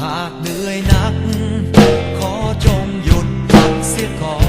หากเหนื่อยนัก ขอจงหยุดพักเสียก่อน